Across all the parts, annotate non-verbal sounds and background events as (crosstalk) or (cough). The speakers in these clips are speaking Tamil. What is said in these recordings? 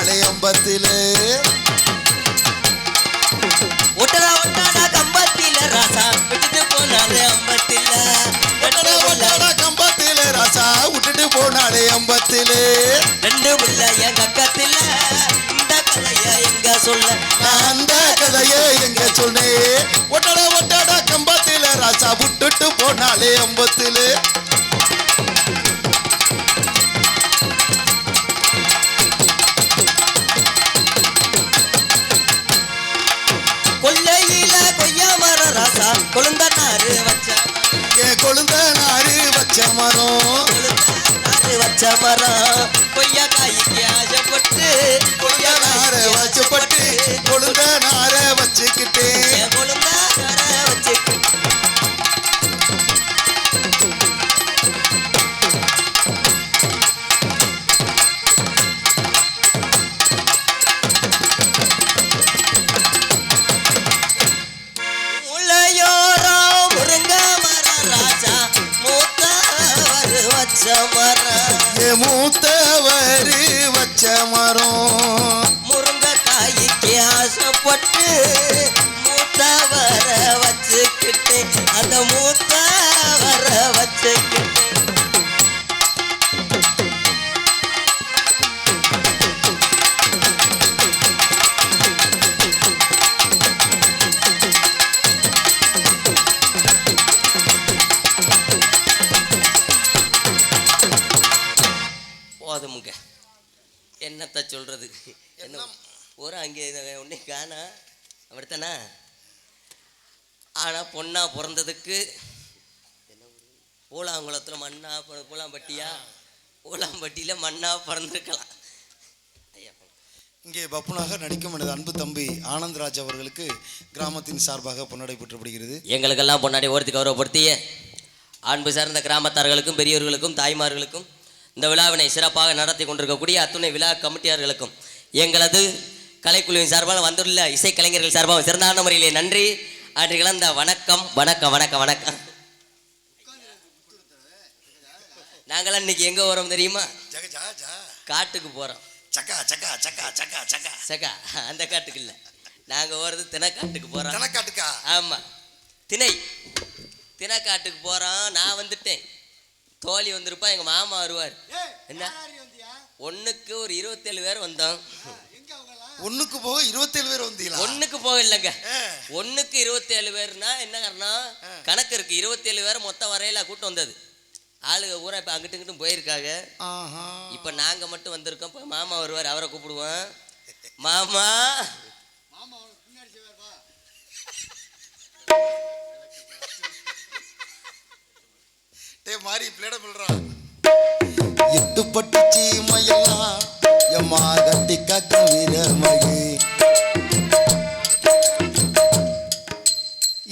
போனாலே அம்பத்திலே. ஒட்டடா ஒட்டடா கம்பத்தில ராசா. விட்டுட்டு போனாலே அம்பத்தில. ஒட்டடா ஒட்டடா கம்பத்திலே ராசா. விட்டுட்டு போனாலே அம்பத்திலே. ரெண்டு உள்ள என் கக்கத்தில இந்த கதைய எங்க சொல்ல? அந்த கதையை எங்க சொன்னேன் ஒட்டடா ஒட்டடா கம்பத்திலே ராசா. விட்டுட்டு போனாலே அம்பத்திலே. கொழுந்த நாறு வச்ச என் கொழுந்த நாறு வச்ச மரம். நாறு வச்ச மரம். கொய்யா காய்க்கு ஆசைப்பட்டு கொழுந்த நார வச்சுப்பட்டு கொழுந்த நார வச்சுக்கிட்டேன். கொழுந்த மூத்தவரு வச்ச மரம். முருங்கக்காய்க்கு ஆசைப்பட்டு மூத்தவரை வச்சுக்கிட்டு அந்த மூத்தவரை என்னத்த சொல்றது? என்ன ஒரு அங்கே ஒன்றே காணா அப்படித்தானா? ஆனால் பொண்ணா பிறந்ததுக்கு? பூலாங்குளத்தில் மண்ணா பு- பூலாம்பட்டியா? பூலாம்பட்டியில் மண்ணா பிறந்திருக்கலாம். இங்கே பப்புனாக நடிக்கும் எனது அன்பு தம்பி ஆனந்த்ராஜ் அவர்களுக்கு கிராமத்தின் சார்பாக பொன்னடை பெற்றப்படுகிறது. எங்களுக்கெல்லாம் பொன்னாடி ஓர்த்தி கௌரவப்படுத்திய. அன்பு சார்ந்த கிராமத்தார்களுக்கும் பெரியவர்களுக்கும் தாய்மார்களுக்கும் இந்த விழாவினை சிறப்பாக நடத்தி கொண்டிருக்கக்கூடிய அத்துணை விழா கமிட்டியார்களுக்கும் எங்களது கலைக்குழுவின் சார்பாக வந்துள்ள இசைக்கலைஞர்கள் சார்பாக சிறந்தான முறையிலே நன்றி. அன்று இழந்த வணக்கம் வணக்கம் வணக்கம் வணக்கம். நாங்களாம் இன்னைக்கு எங்கே வரோம் தெரியுமா? காட்டுக்கு போகிறோம் சக்கா சக்கா சக்கா சக்கா சக்கா. சகா அந்த காட்டுக்கு இல்லை. நாங்கள் போகிறது தினக்காட்டுக்கு போகிறோம் தனக்காட்டுக்கா? ஆமாம் திணை திணைக்காட்டுக்கு போகிறோம் நான் வந்துட்டேன். தோழி வந்திருப்பா எங்கள் மாமா வருவார். என்ன? ஒன்றுக்கு ஒரு இருபத்தேழு பேர் வந்தோம். ஒண்ணுக்கு போக இருபத்தேழு பேர் வந்தீங்களா? ஒன்றுக்கு போக இல்லைங்க. ஆ. ஒன்றுக்கு இருபத்தேழு பேர்னா என்ன காரணம்? கணக்கு இருக்கு. இருபத்தேழு பேர் மொத்தம் வரையில கூட்டம் வந்தது. ஆளுங்க பூரா இப்போ அங்கிட்டு இங்கிட்டும் போயிருக்காங்க. இப்போ நாங்கள் மட்டும் வந்திருக்கோம். இப்போ மாமா வருவார் அவரை கூப்பிடுவோம். மாமா! டே மாறி பிளேட பிள்றான் எட்டு பட்டு சீமையெல்லாம் எம்மா கட்டி காக்க வீரமகி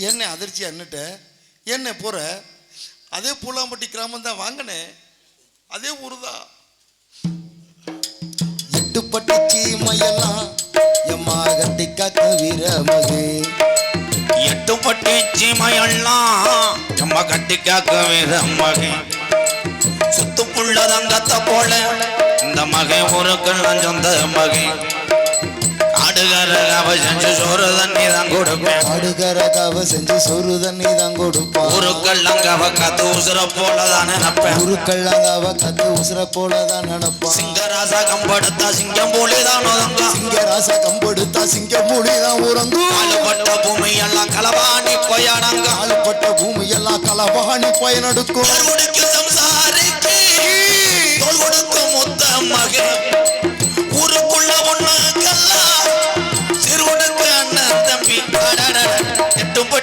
என்ன அதிர்ச்சி அண்ணிட்ட என்ன போற அதே பூலாம்பட்டி கிராமம் தான் வாங்கினேன் அதே ஊரு தான் எட்டு பட்டு சீமையெல்லாம் எம்மா கட்டி காக்க வீரமகி எட்டு பட்டி சீமையெல்லாம் எம்ம கட்டி காக்க மகே. சுத்து சுத்துப்புள்ள போல இந்த மகை ஒரு கண்ணஞ்சந்த மகே. காடுகார அவ செஞ்சு சோறு தண்ணி தான் கொடுப்பேன். ஆடுகர கவ செஞ்சு சொரு தண்ணி தான் கொடுப்பா ஒரு கள்ளங்கவ கத்து உசுர போல தான் நினைப்பேன் உருக்கள்ளங்காவ கத்து உசுர போலதான் நடப்பா சிங்கராசா கம்படுத்தா சிங்கம் போலே தான் ஒதுங்க சிங்க ராசா கம்பெடுத்தா சிங்க மூடிதான் உறங்கும். காலுப்பட்ட பூமி எல்லாம் களவாணி கொய்யாடங்க ஆளுப்பட்ட பூமி எல்லாம் களவாணி பயனெடுக்கும் கொடுக்க சம்சாரிக்கு தோல் கொடுக்க முத்த மகே ஊருக்குள்ள ஒண்ணுக்கெல்லாம்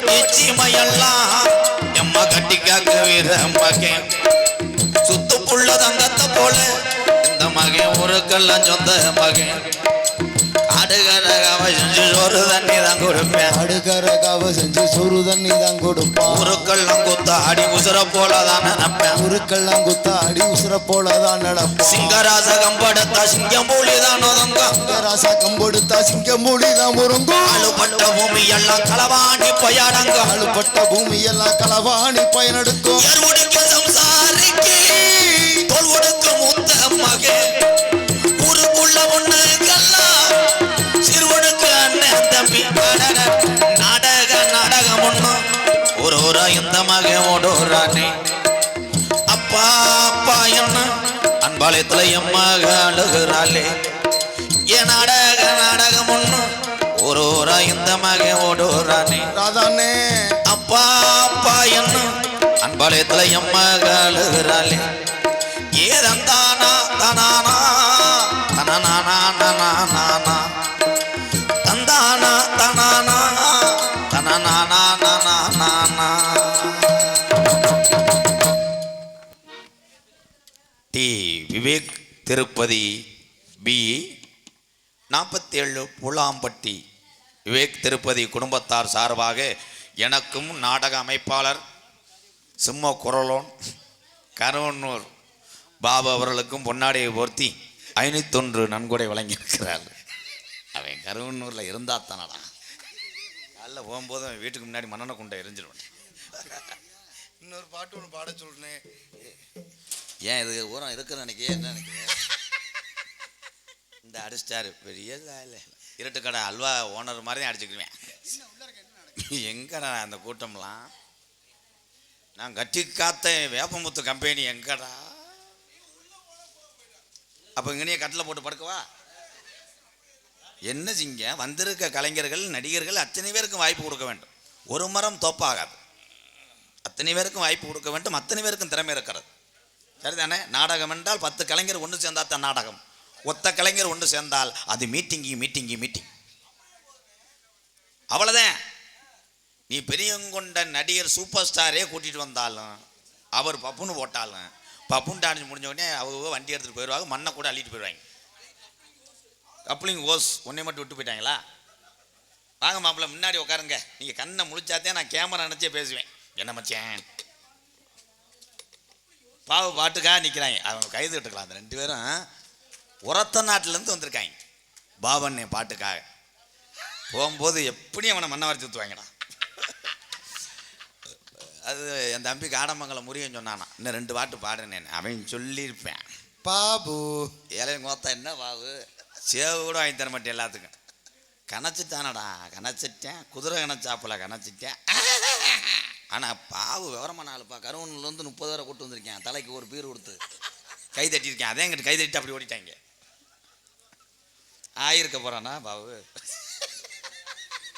எட்டு பட்டி கட்டி காக்க வீர மகே சுத்து தங்கத்தை போல இந்த மகன் ஊருக்கெல்லாம் சொந்த மகன் அடுகர செஞ்சு சோறு தண்ணி தான் கொடுப்பேன். ஆடுகர செஞ்சு சொரு தண்ணி தான் கொடுப்பா ஊருக்கெல்லாம் குத்த அடி உசுர போல தான் நினைப்பேன் உருக்கெல்லாம் குத்தா அடி உசுர போலதான் நடப்பா சிங்கராச கம்படத்தா சிங்கம் போலி தான் ஒதுங்க சிங்க ராசா கம்பெடுத்தா சிங்க மூடிதான் உறங்கும். ஆளுப்பட்ட பூமி எல்லாம் களவாணி பொய்யாடங்க ஆளுப்பட்ட பூமி எல்லாம் களவாணி பயனெடுக்கும். சம்சாரிக்கு ஊரா இந்த மகன் ஓடுறானே அப்பா அப்பா என்ன? அன்பாளையத்துல என் மக அழுகிறாளே. என் நாடக நாடகம் ஒண்ணு. ஒரு ஊரா இந்த மகன் ஓடுறானே ராதாண்ணே. அப்பா அப்பா என்ன? அன்பாளையத்துல என் மக அழுகிறாளே. ஏதந்தானா தனானா தனனானா பிக் திருப்பதி பி நாற்பத்தி ஏழு புலாம்பட்டி. விவேக் திருப்பதி குடும்பத்தார் சார்பாக எனக்கும் நாடக அமைப்பாளர் சிம்ம குரலோன் கருவன்னூர் பாபு அவர்களுக்கும் பொன்னாடையை போர்த்தி ஐநூத்தொன்று நன்கொடை வழங்கியிருக்கிறார். அவன் கருவன்னூரில் இருந்தா தானடா. காலைல போகும்போது அவன் வீட்டுக்கு முன்னாடி மன்னனை குண்டை எரிஞ்சிருவான். இன்னொரு பாட்டு ஒன்று பாட சொல்றேன். ஏன் இது ஊரம் இருக்குன்னு நினைக்கிறேன் என்ன நினைக்கிறேன் இந்த அடிச்சிட்டாரு. பெரிய இல்லை இருட்டு கடை அல்வா ஓனர் மாதிரி தான் அடிச்சுக்குவேன் எங்கடா அந்த கூட்டம்லாம்? நான் கட்டி காத்த வேப்பமுத்து கம்பெனி எங்கடா? அப்போ இங்கனே கட்டில் போட்டு படுக்கவா? என்ன செஞ்ச வந்திருக்க கலைஞர்கள் நடிகர்கள் அத்தனை பேருக்கும் வாய்ப்பு கொடுக்க வேண்டும். ஒரு மரம் தோப்பாகாது. அத்தனை பேருக்கும் வாய்ப்பு கொடுக்க வேண்டும். அத்தனை பேருக்கும் திறமை இருக்கிறது. சரிதானே? நாடகம் என்றால் பத்து கலைஞர் ஒன்று சேர்ந்தால் தான் நாடகம். ஒத்த கலைஞர் ஒன்று சேர்ந்தால் அது மீட்டிங்கி மீட்டிங்கி மீட்டிங் அவ்வளோதான் நீ பெரியங்கொண்ட நடிகர் சூப்பர் ஸ்டாரே கூட்டிகிட்டு வந்தாலும் அவர் பப்புன்னு போட்டாலும் பப்புன்னு டான்ஸ் முடிஞ்ச உடனே அவங்க வண்டி எடுத்துகிட்டு போயிடுவாங்க மண்ணை கூட அள்ளிட்டு போயிடுவாங்க. கப்ளிங் ஓஸ் ஒன்றே மட்டும் விட்டு போயிட்டாங்களா? வாங்க மாப்பிள்ள முன்னாடி உட்காருங்க. நீங்கள் கண்ணை முழிச்சாத்தே நான் கேமரா நினச்சே பேசுவேன். என்ன மச்சான்? பாவு பாட்டுக்காக நிற்கிறாங்க அவங்க கைது விட்டுக்கலாம் அந்த ரெண்டு பேரும் உரத்த நாட்டிலேருந்து வந்திருக்காங்க. என் பாட்டுக்காக. போகும்போது எப்படி அவனை மண்ணை வரைச்சி ஊற்றுவாங்கடா அது என் தம்பி காடமங்கலம் முருகன் சொன்னானா இன்னும் ரெண்டு பாட்டு பாடுனேன் அவன் சொல்லியிருப்பேன். பாபு. ஏழையும் கோத்தா என்ன பாவு சேவு கூட வாங்கி தர மாட்டேன் எல்லாத்துக்கும். கணச்சிட்டானடா கணச்சிட்டேன் குதிரை கணச்சாப்பில் கணச்சிட்டேன் (laughs) ஆனால் பாவு விவரமான ஆளுப்பா கருவன்லேருந்து முப்பது வரை கூட்டு வந்திருக்கேன். தலைக்கு ஒரு பீர் கொடுத்து. கை தட்டியிருக்கேன். அதே எங்கிட்ட கை தட்டி அப்படி ஓடிட்டாங்க. ஆயிருக்க போகிறானா பாவு?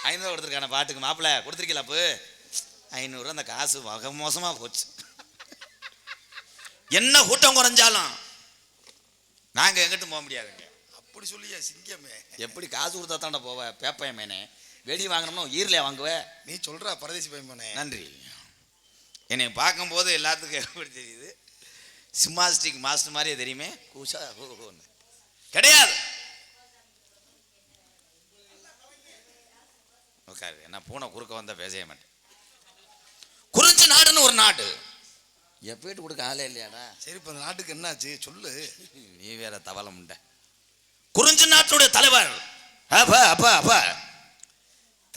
ஐநூறு கொடுத்துருக்கான பாட்டுக்கு. மாப்பிள்ளை கொடுத்துருக்கீங்களா அப்போ? ஐநூறு அந்த காசு வக மோசமாக போச்சு. என்ன கூட்டம் குறைஞ்சாலும் நாங்கள் எங்கிட்டும் போக முடியாதுங்க. அப்படி சொல்லியா சிங்கமே. எப்படி காசு கொடுத்தா தாண்டா போவ? பேப்பையன் மேனே. வெடி வாங்கினோம்னா ஈரில் வாங்குவேன் நீ சொல்ற பரதேசி பையன் நன்றி. என்னை பார்க்கும்போது எல்லாத்துக்கும் எப்படி தெரியுது? சிம்மாஸ்டிக் மாஸ்டர் மாதிரியே தெரியுமே? கூசா ஓன்னு கிடையாது. உட்காரு என்ன பூனை குறுக்க வந்தா பேசவே மாட்டேன். குறிஞ்சி நாடுன்னு ஒரு நாடு. எப்பேட்டு கொடுக்க ஆளே இல்லையாடா? சரி இப்ப இந்த நாட்டுக்கு என்னாச்சு? சொல்லு. நீ வேற தவளை முண்டை. குறிஞ்சி நாட்டுடைய தலைவர். அப்பா அப்பா அப்பா.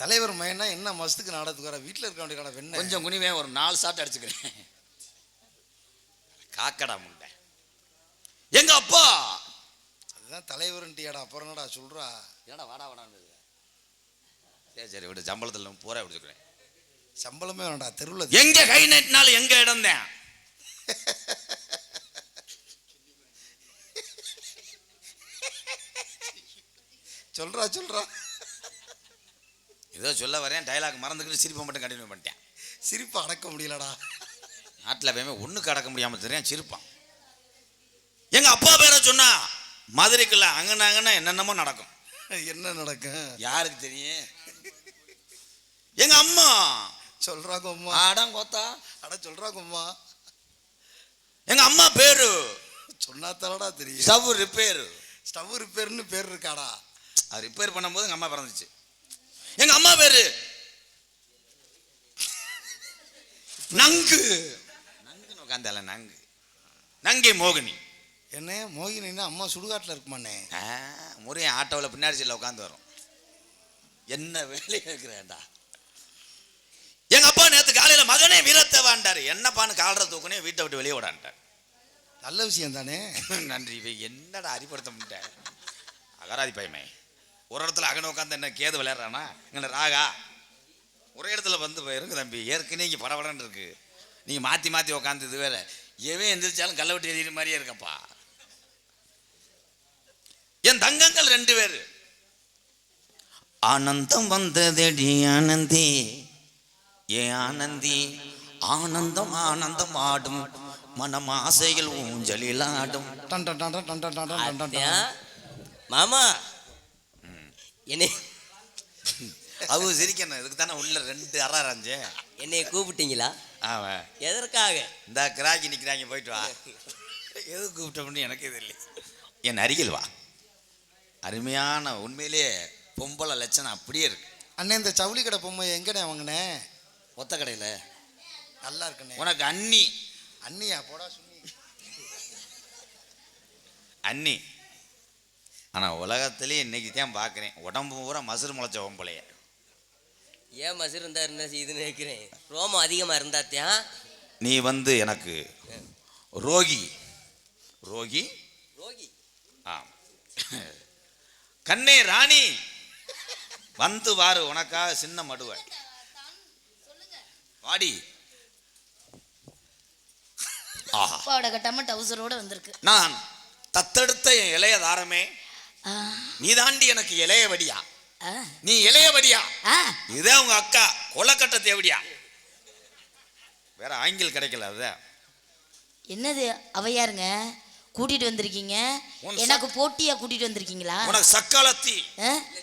தலைவர் மயனா என்ன மஸ்துக்கு நாடகத்துக்கு வர? வீட்டுல இருக்க வேண்டிய கடை வெண்ண கொஞ்சம் குனிவே ஒரு நாலு சாப்பிட்டு அடிச்சுக்கிறேன். காக்கடா முண்டை. எங்க அப்பா? அதுதான் தலைவர்ன்ட்டியாடா அப்புறம் என்னடா சொல்றா? என்னடா வாடா வாடான்னு சரி சரி விடு சம்பளத்தில் பூரா விடுச்சுக்கிறேன் சம்பளமே வேணாடா தெருவுல எங்க கை நட்டினாலும் எங்க இடம் தான் சொல்றா சொல்றா. ஏதோ சொல்ல வரேன் டைலாக் மறந்துக்கிட்டு சிரிப்பை மட்டும் கண்டினியூ பண்ணிட்டேன். சிரிப்பு அடக்க முடியலடா. நாட்டில் போய் ஒன்றுக்கு அடக்க முடியாமல் தெரியும் சிரிப்பான். எங்க அப்பா பேரை சொன்னா மதுரைக்குள்ள அங்கன அங்கன என்னென்னமோ நடக்கும். என்ன நடக்கும்? யாருக்கு தெரியும்? எங்க அம்மா. சொல்றா கொம்மா. Adam Kota. அட சொல்றா கொம்மா. எங்க அம்மா பேரு. சொன்னா தானடா தெரியும். Stove repair. ஸ்டவ் ரிப்பேர்னு பேர் இருக்காடா. அது ரிப்பேர் பண்ணும்போது எங்க அம்மா பிறந்துச்சு. எங்க அம்மா பேரு? நங்கு. நங்குன்னு உட்காந்தால நங்கு. நங்கை மோகினி. என்ன மோகினின்னா அம்மா சுடுகாட்டில் இருக்குமாண்ணே. ஆ, முறையன் ஆட்டோவில் பின்னாடி சீட்டில் உட்காந்து வரும். என்ன வேலையை இருக்கிறேன்டா. எங்க அப்பா நேத்து காலையில மகனே வீரத்தை வாண்டாரு. என்னப்பான்னு காலரை தூக்குனே வீட்டை விட்டு வெளியே விடான்ட்டார் நல்ல விஷயம் தானே நன்றி என்னடா அறிப்படுத்த முடியல அகராதி பையமே ஒரு இடத்துல அகன உட்காந்து என்ன கேது விளையாடுறானா எங்களை ராகா. ஒரே இடத்துல வந்து போயிருங்க தம்பி ஏற்கனவே இங்கே படபடன்னு இருக்கு. நீங்கள் மாற்றி மாற்றி உட்காந்து இது வேற. எவன் எந்திரிச்சாலும் கல்லை விட்டு எறிகிற மாதிரியே இருக்கப்பா. என் தங்கங்கள் ரெண்டு பேர். ஆனந்தம் வந்ததடி ஆனந்தி. ஏ ஆனந்தி ஆனந்தம் ஆனந்தம் ஆடும். மனம் ஆசைகள் ஊஞ்சலில் ஆடும். மாமா. என்னை அவங்க சிரிக்கணும். இதுக்கு தானே உள்ள ரெண்டு அறாராஞ்சே என்னை கூப்பிட்டீங்களா? அவன் எதற்காக? இந்த கிராக்கி நிற்கிறாங்க போயிட்டு வா. எது கூப்பிட்டோம்னு எனக்கே தெரியல. என் அருகில் வா. அருமையான உண்மையிலேயே பொம்பளை லட்சணம் அப்படியே இருக்கு. அண்ணே இந்த ஜவுளி கடை பொம்மை எங்கண்ணே வாங்கினே? ஒத்த கடையில். நல்லா இருக்குண்ணே. உனக்கு அண்ணி. அண்ணியா? போடா சுண்ணி. அண்ணி. ஆனால் உலகத்திலேயே இன்னைக்கு தான் பார்க்குறேன் உடம்பு பூரா மசுறு முளைச்ச பொம்பளைய ஏன் மசூர் இருந்தா என்ன செய்யுதுன்னு நினைக்கிறேன்? ரோமம் அதிகமா இருந்தாத்தியா நீ வந்து எனக்கு ரோகி. ரோகி? ரோகி. ஆம். கண்ணே ராணி வந்து வாரு உனக்காக சின்ன மடுவை. வாடி. ஆஹா. கட்டாம டவுசரோட வந்திருக்கு. நான் தத்தெடுத்த என் இளைய தாரமே. ஆ, நீ தாண்டி எனக்கு இளைய வடியா ஆ, நீ இளைய வடியா ஆ. இதே உங்க அக்கா கொலக்கட்ட தேவடியா. வேற ஆங்கில் கிடைக்கல அதான் என்னது அவையாருங்க? கூட்டிட்டு வந்திருக்கீங்க? எனக்கு போட்டியா கூட்டிட்டு வந்திருக்கீங்களா? உனக்கு சக்காலத்தி.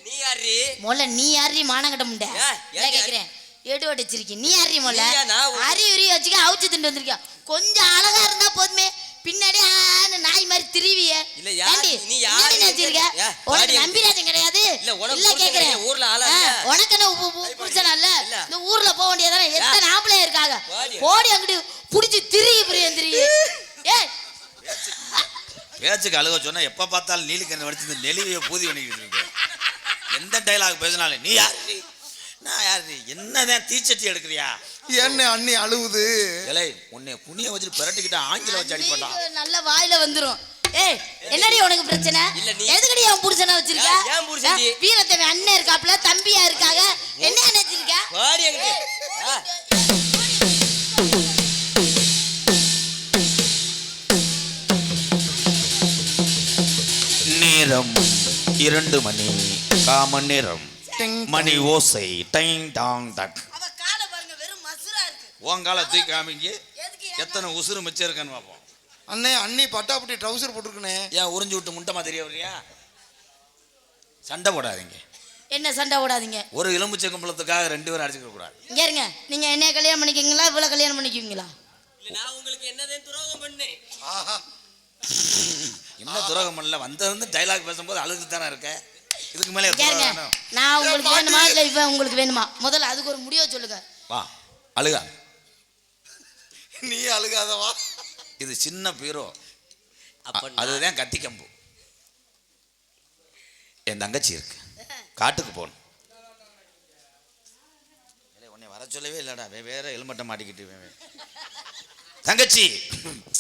நீ யாரு? மொல்ல நீ யாரி மானங்கட்ட முண்டை? ஏ, ஏன் என்ன கேக்குறேன். எடு வச்சிருக்கீங்க நீ யாரி ஒரு- அரி உரி வச்சுக்க அவுச்சு திண்டு வந்திருக்கியா? கொஞ்சம் அழகா இருந்தா போதுமே. பின்னாடி நாய் மாதிரி திருவிய. இல்ல, யார்? நீ யாரு? நினைச்சிருக்க ஏ, உனக்கு. நம்பிராஜன் கிடையாது. இல்ல, கேக்குறேன். ஊர்ல ஆளா. உனக்கு என்ன புருஷனா இல்ல. இந்த ஊர்ல போக வேண்டியதானே? எத்தனை ஆம்பளை இருக்காங்க. போடி. அங்கிட்டு புடிச்சு திரிய பிரியம் திரிய (laughs) ஏய். (laughs) பேச்சுக்கு அழுக சொன்னா எப்ப பார்த்தாலும் நீலிக்கண்ணு வடிச்சு நெளிவையை பூதி பண்ணிக்கிட்டு இருக்கு. எந்த டைலாக் பேசினாலும் நீ யாரு நான் யாரு என்னதான் தீச்சட்டி எடுக்கிறியா? என்ன அண்ணி அழுவுது. இலை உன்னை புண்ணிய வச்சுட்டு பிரட்டிக்கிட்ட ஆங்கில வச்சு அடிப்படா நல்ல வாயில வந்துரும். ஏய் என்னடி? உனக்கு பிரச்சனை? இல்ல, நீ- எதுக்கடி அவன் புருஷனா வச்சிருக்க? ஏன்? ஆ, வீரத்தேவி அண்ணன் இருக்காப்ல தம்பியா இருக்காங்க என்ன நினைச்சிருக்க? ஆ, நேரம் இரண்டு மணி காமன் நேரம். டிங் மணி ஓசை டைங் டாங் டக். மசுரா இருக்கு உன் காலை தூக்கி காமிங்க எதுக்கு எத்தனை உசுறு மிச்சம் இருக்குன்னு பார்ப்போம். அண்ணே அண்ணி பட்டாப்பட்டி ட்ரௌசர் போட்டிருக்கனே ஏன் உறிஞ்சு விட்டு முண்டமா தெரிய வரியா சண்டை போடாதீங்க. என்ன சண்டை ஓடாதீங்க ஒரு எலும்புச்சை கும்பலத்துக்காக ரெண்டு பேரும் அடிச்சுக்க கூடாது. இங்க இருங்க. நீங்க என்னைய கல்யாணம் பண்ணிக்கிங்களா இவ்வளவு கல்யாணம் பண்ணிக்குவீங்களா இல்ல, நான் உங்களுக்கு என்னதான் துரோகம் பண்ணேன். ஆஹா. என்ன துரோகம் பண்ணல? வந்திருந்து டைலாக் பேசும்போது அழுது தானே இருக்க? இதுக்கு மேலே வேணும். நான் உங்களுக்கு வேணுமா? இல்ல இவ உங்களுக்கு வேணுமா? முதல்ல அதுக்கு ஒரு முடிவை சொல்லுங்க. வா அழுகா. நீ அழுகாதவா? இது சின்ன பீரோ. அதுதான் கத்தி கம்பு என் தங்கச்சி இருக்கு. காட்டுக்கு போகணும். ஏலே, உன்னை வர சொல்லவே இல்லடா. வேற ஹெல்மெட்டை மாட்டிக்கிட்டு. தங்கச்சி!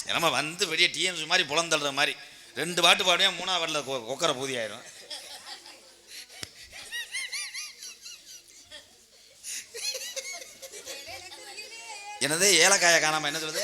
நம்ம வந்து வெளியே டிஎம்சி மாதிரி புலந்தள்ளுற மாதிரி. ரெண்டு பாட்டு பாடுவேன் மூணாவது வரல கொக்கரை பூதி ஆயிரும். என்னது ஏலக்காயை காணாம என்ன சொல்லுது?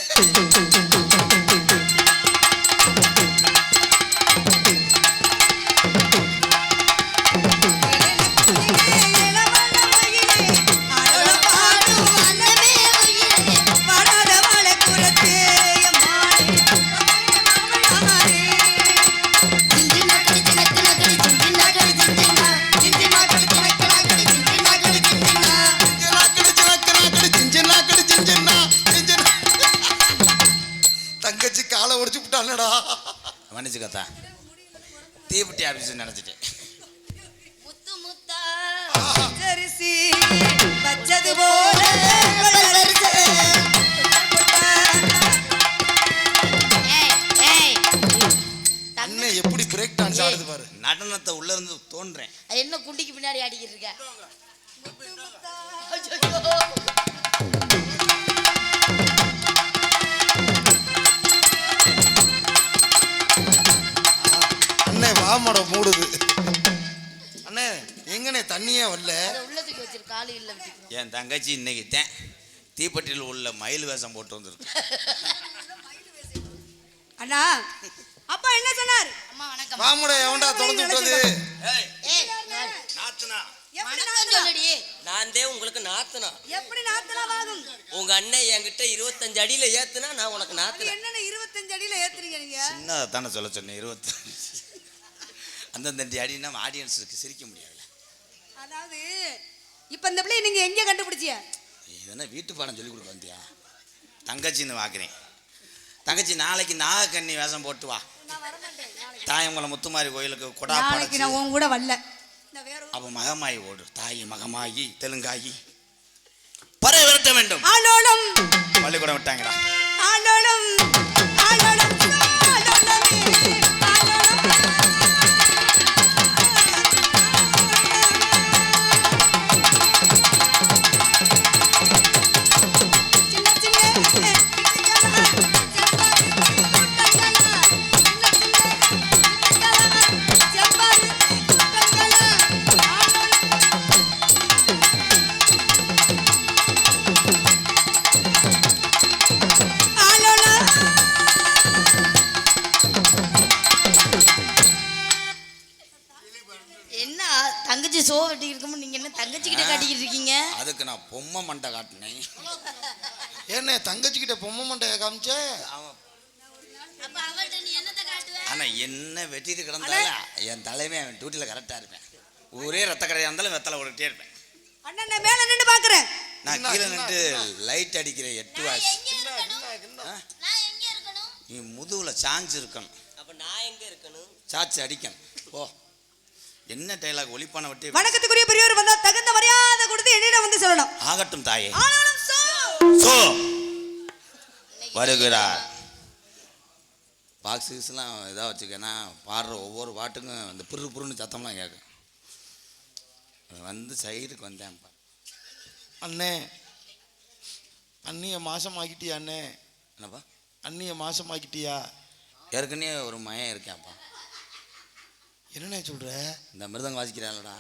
மன்னிச்சு கத்தா தீப்பெட்டி ஆஃபீஸ் நினச்சிட்டேன். முத்து முத்தா பச்சரிசி பச்சது போல எப்படி பிரேக் டான்ஸ் ஆடுது பாரு. நடனத்தை உள்ள இருந்து தோன்றேன். அது என்ன குண்டிக்கு பின்னாடி ஆடிக்கிட்டு இருக்க? இல்ல விட்டுக்கணும் என் தங்கச்சி இன்னைக்கு தான். தீப்பெட்டியில் உள்ள மயில் வேஷம் போட்டு வந்திருக்கு. அண்ணா அப்பா என்ன சொன்னார்? அம்மா வணக்கம். மாமுடை எவன்டா தொடர்ந்து விட்டது? ஏய், ஏய் நாத்துனா. எப்படி வணக்கம் நாத்தனா? சொல்லுடி. நான் தே உங்களுக்கு நாத்துனா. எப்படி நாத்தனாவாகும் உங்க அண்ணன் என்கிட்ட இருபத்தஞ்சு அடியில ஏத்துனா நான் உனக்கு அது நாத்துனேன் என்னென்ன இருபத்தஞ்சு அடியில ஏத்துறீங்க நீங்க? சின்னதை தானே சொல்ல சொன்னேன் இருபத்தி அந்தந்த அடினா ஆடியன்ஸுக்கு சிரிக்க முடியாது அதாவது இப்ப இந்த பிள்ளைய நீங்க எங்க கண்டுபிடிச்சிய? இதென்ன வீட்டு பாடம் சொல்லி கொடுக்க வந்தியா? தங்கச்சின்னு வாக்குறேன். தங்கச்சி நாளைக்கு நாகக்கண்ணி வேஷம் போட்டு வா. தாயங்குளம் முத்துமாரி கோயிலுக்கு கொடா நாளைக்கு நான் உன் கூட வரல. அப்ப மகமாயி ஓடு. தாய் மகமாயி தெலுங்காயி. பறை விரட்ட வேண்டும். ஆலோலம் பள்ளிக்கூடம் விட்டாங்கடா. ஆலோலம் ஆலோலம் நீங்க என்ன தங்கச்சி கிட்ட காட்டிக்கிட்டு இருக்கீங்க? அதுக்கு நான் பொம்மை மண்டை காட்டினேன். என்ன தங்கச்சி கிட்ட பொம்மை மண்டைய காமிச்ச? அவன் அப்ப அவள்கிட்ட நீ என்னத்த காட்டுவ? ஆனா என்ன வெட்டிட்டு கிடந்தால என் தலைமை அவன் டியூட்டியில் கரெக்டாக இருப்பேன். ஊரே ரத்த கடையாக இருந்தாலும் வெத்தலை ஓடிட்டே இருப்பேன். அண்ணா நான் மேல நின்று பாக்குறேன். நான் கீழே நின்று லைட் அடிக்கிற எட்டு இருக்கணும்? நீ முதுகுல சாஞ்சு இருக்கணும். அப்ப நான் எங்க இருக்கணும்? சாச்சி அடிக்கணும். ஓ என்ன டைலாக் ஒளிப்பான விட்டு வணக்கத்துக்குரிய பெரியவர் வந்தா தகுந்த மரியாதை கொடுத்து என்னிடம் வந்து சொல்லணும். ஆகட்டும் தாயே. ஆனாலும் சோ. சோ. வருகிறார். பாக்ஸ் கீஸ்லாம் இதாக வச்சுக்கேன்னா பாடுற ஒவ்வொரு பாட்டுக்கும் அந்த புரு புருன்னு சத்தம்லாம் கேட்கும். வந்து சைடுக்கு வந்தேன்ப்பா. அண்ணே அண்ணிய மாசம் ஆக்கிட்டியா அண்ணே? என்னப்பா? அண்ணிய மாசம் ஆக்கிட்டியா ஏற்கனவே ஒரு மயம் இருக்கேன்ப்பா என்னண்ணே சொல்கிற இந்த மிருதங்க வாசிக்கிறான்லடா